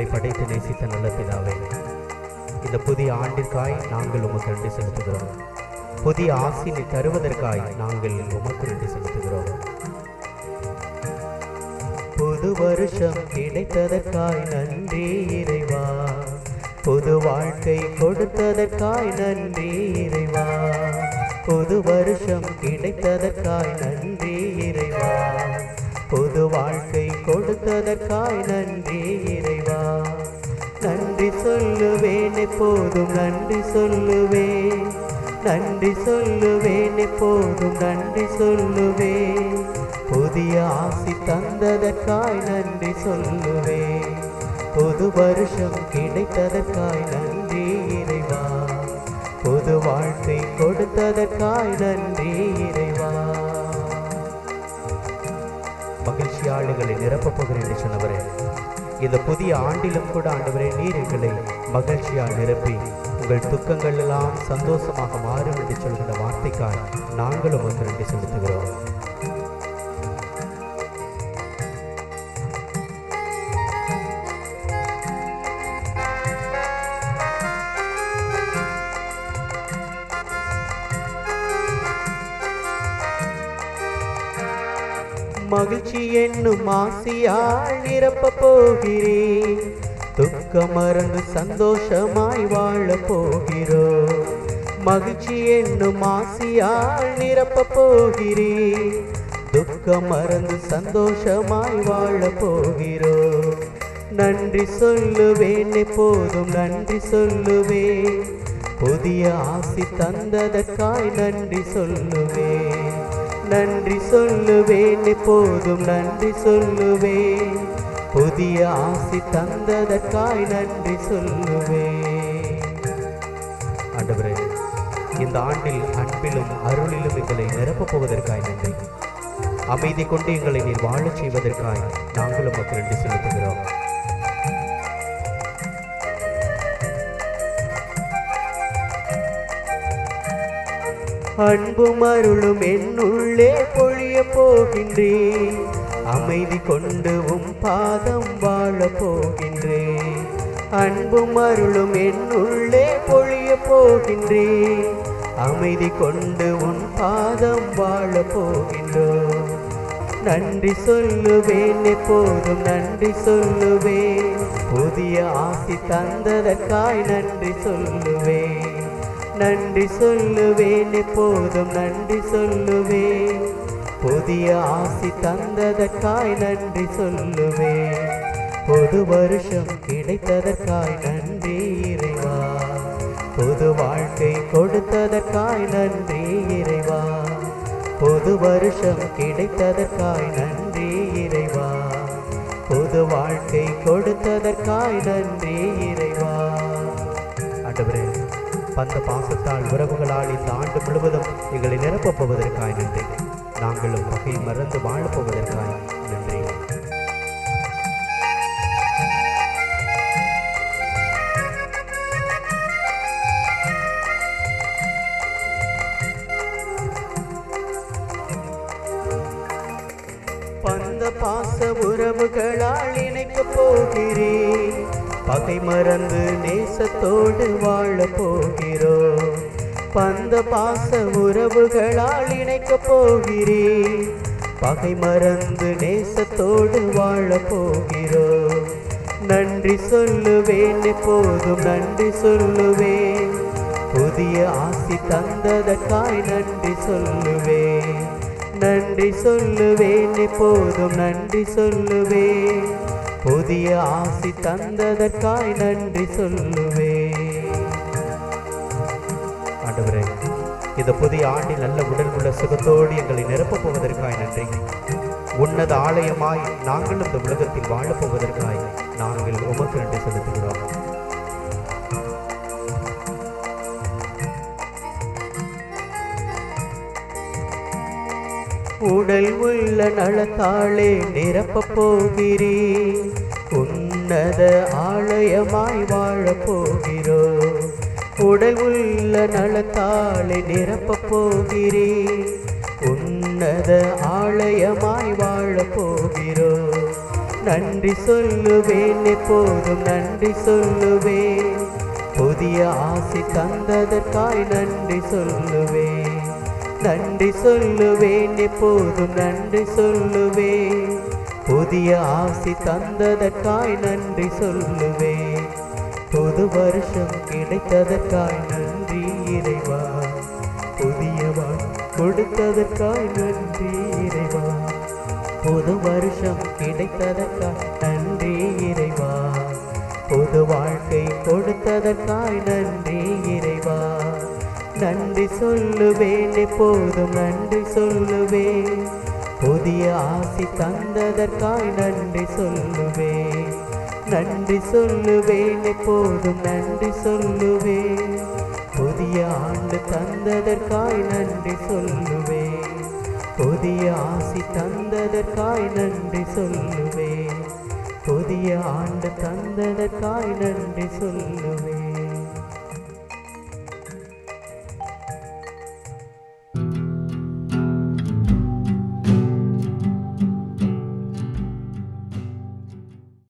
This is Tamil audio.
எங்களை படைத்து நேசித்த நல்ல பிதாவே இந்த புதிய ஆண்டிற்காய் நாங்கள் உமக்கு நன்றி செலுத்துகிறோம். புதிய ஆசினை தருவதற்காய் நாங்கள் உமக்கு நன்றி செலுத்துகிறோம். புது வருஷம் கிடைத்ததற்காய் நன்றி இறைவா. புது வாழ்க்கை கொடுத்ததற்காய் நன்றி இறைவா. புது வருஷம் கிடைத்ததற்காய் நன்றி இறைவா. புது வாழ்க்கை கொடுத்ததற்காய் நன்றி எப்போதும் நன்றி சொல்லுவேன். நன்றி சொல்லுவேன் எப்போதும் நன்றி சொல்லுவேன். புதிய ஆசி தந்ததற்காய் நன்றி சொல்லுவேன். புது வருஷம் கிடைத்ததற்காய் நன்றி இறைவா. புது வாழ்க்கை கொடுத்ததற்காய் நன்றி இறைவா. மகிழ்ச்சி ஆளுகளை நிரப்பப் போகிறேன் என்று சொன்னவரே. இந்த புதிய ஆண்டிலும் கூட ஆண்டவரே நீர் எங்களை மகிழ்ச்சியால் நிரப்பி உங்கள் துக்கங்கள் எல்லாம் சந்தோஷமாக மாறும் என்று சொல்கிற வார்த்தைக்காக நாங்களும் வந்து நன்றி செலுத்துகிறோம். மகிழ்ச்சி என்னும் ஆசியால் நிரப்ப போகிறேன். துக்கம் மறந்து சந்தோஷமாய் வாழ போகிறோம். மகிழ்ச்சி என்னும் ஆசியால் நிரப்ப போகிறேன். துக்கம் மறந்து சந்தோஷமாய் வாழ போகிறோம். நன்றி சொல்லுவேன் எப்போதும் நன்றி சொல்லுவேன். புதிய ஆசி தந்ததற்காய் நன்றி சொல்லுவேன். நன்றி சொல்லுவேன் எப்போதும் நன்றி சொல்லுவேன். புதிய ஆசி தந்ததற்காய் நன்றி சொல்லுவேன். ஆண்டவரே இந்த ஆண்டில் அன்பிலும் அருளிலும் எங்களை நிரப்பப் போவதற்காய் நன்றி. அமைதி கொண்டு எங்களை நீர் வாழச் செய்வதற்காய் நாங்களும் மக்கள் நன்றி செலுத்துகிறோம். அன்பும் அருளும் என்னுள்ளே பொழிய போகின்றேன். அமைதி கொண்டு உம் பாதம் வாழ போகின்றேன். அன்பும் அருளும் என்னுள்ளே பொழிய போகின்றேன். அமைதி கொண்டு உன் பாதம் வாழ போகின்றோம். நன்றி சொல்லுவேன் எப்போதும் நன்றி சொல்லுவேன். புதிய ஆசி தந்ததற்காய் நன்றி சொல்லுவேன். நன்றி சொல்லுவேன் எப்போதும் நன்றி சொல்லுவேன். புதிய ஆசி தந்ததற்காய் நன்றி சொல்லுவேன். புது வருஷம் கிடைத்ததற்காய் நன்றி இறைவா. புது வாழ்க்கை கொடுத்ததற்காய் நன்றி இறைவா. புது வருஷம் கிடைத்ததற்காய் நன்றி இறைவா. புது வாழ்க்கை கொடுத்ததற்காய் நன்றி இறைவா. ஆண்டவரே. பந்த பாசத்தால் உறவுகளால் இந்த ஆண்டு முழுவதும் எங்களை நிரப்பப் போவதற்காய் நன்றி. நாங்களும் பகை மறந்து வாழப் போவதற்காய் நன்றி. பந்த பாச உறவுகளால் இணைக்கப் போகிறேன். பகை மறந்து நேசத்தோடு வாழ போகிறோம். பந்த பாச உறவுகளால் இணைக்கப் போகிறேன். பகை மறந்து நேசத்தோடு வாழ போகிறோம். நன்றி சொல்லுவேன் எப்போதும் நன்றி சொல்லுவேன். புதிய ஆசி தந்ததற்காய் நன்றி சொல்லுவேன். நன்றி சொல்லுவேன் எப்போதும் நன்றி சொல்லுவேன். புதிய ஆசி தந்ததற்காய் நன்றி சொல்லுவேன். ஆண்டவரே இந்த புதிய ஆண்டில் நல்ல உடல் உள்ள சுகத்தோடு எங்களை நிரப்பப் போவதற்காய் நன்றி. உன்னத ஆலயமாய் நாங்கள் இந்த உலகத்தில் வாழப் போவதற்காய் நாங்கள் உமக்கு நன்றி செலுத்துகிறோம். உடல் உள்ள நலத்தாளே நிரப்பப் போகிறேன் உன்னத ஆலயமாய் வாழப் போகிறோ. உடல் உள்ள நலத்தாளே நிரப்பப் போகிறேன் உன்னத ஆலயமாய் வாழப் போகிறோ. நன்றி சொல்லுவேன் எப்போதும் நன்றி சொல்லுவேன். புதிய ஆசை தந்ததற்காய் நன்றி சொல்லுவேன். நன்றி சொல்லுவேன் எப்போதும் நன்றி சொல்லுவேன். புதிய ஆசி தந்ததற்காய் நன்றி சொல்லுவேன். புது வருஷம் கிடைத்ததற்காய் நன்றி இறைவா. புதிய கொடுத்ததற்காய் நன்றி இறைவா. புது வருஷம் கிடைத்ததற்காய் நன்றி இறைவா. புது வாழ்க்கை கொடுத்ததற்காய் நன்றி இறைவா. நன்றி சொல்லுவேன் எப்போதும் நன்றி சொல்லுவேன். புதிய ஆசி தந்ததற்காய் நன்றி சொல்லுவேன். நன்றி சொல்லுவேன் எப்போதும் நன்றி சொல்லுவேன். புதிய ஆண்டு தந்ததற்காய் நன்றி சொல்லுவேன். புதிய ஆசி தந்ததற்காய் நன்றி சொல்லுவேன். புதிய ஆண்டு தந்ததற்காய் நன்றி சொல்லுவேன்.